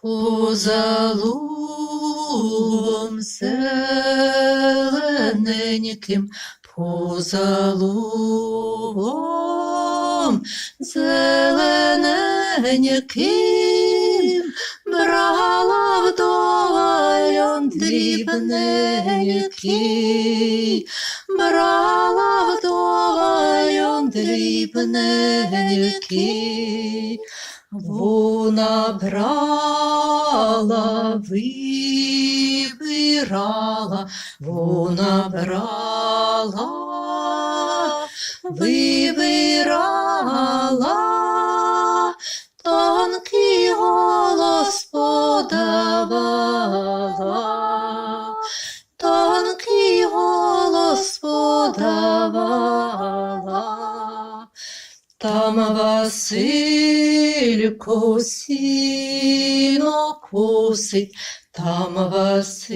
Поза лугом зелененьким, поза лугом зелененьким, брала вдова льон дрібненький, брала вдова льон дрібненький. Вона брала, вибирала, вона брала, вибирала, Там Василько сіно косить, там Василько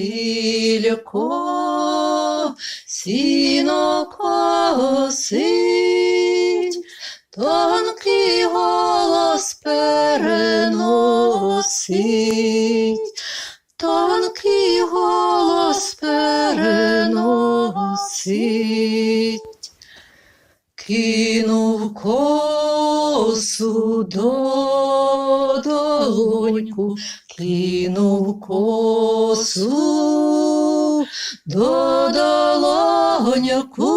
сіно косить, тонкий голос переносить, тонкий голос переносить. Кинув косу до долоньку, кинув косу до долоньку,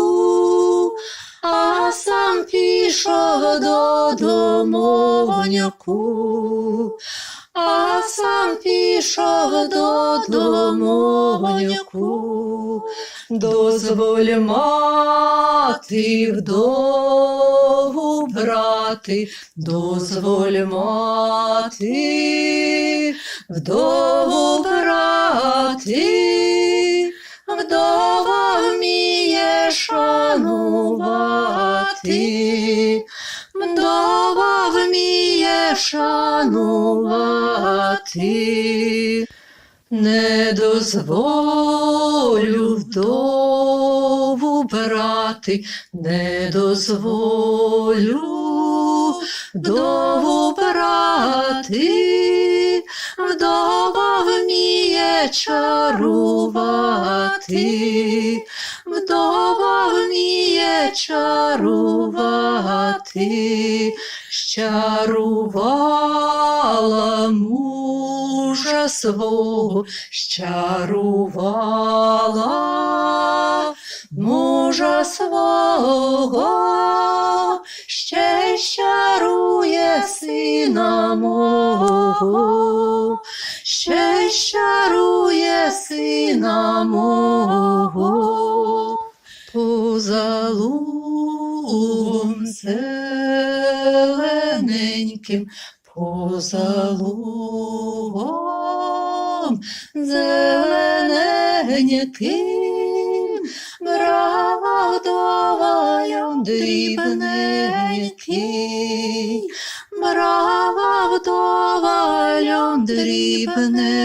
а сам пішов до домоньку, а сам пішов до домоньку. Дозволь мати вдову брати, дозволь мати вдову брати, вдова вміє шанувати, вдова вміє шанувати. Не дозволю вдову брати, не дозволю вдову брати, вдова вміє чарувати, вдова вміє чарувати, щарувала мужа свого, щарувала мужа свого, ще щарує сина мого, ще щарує сина мого. Поза лугом зелененьким, поза зелененьким, льон дрібненький, брава вдова дрібненький.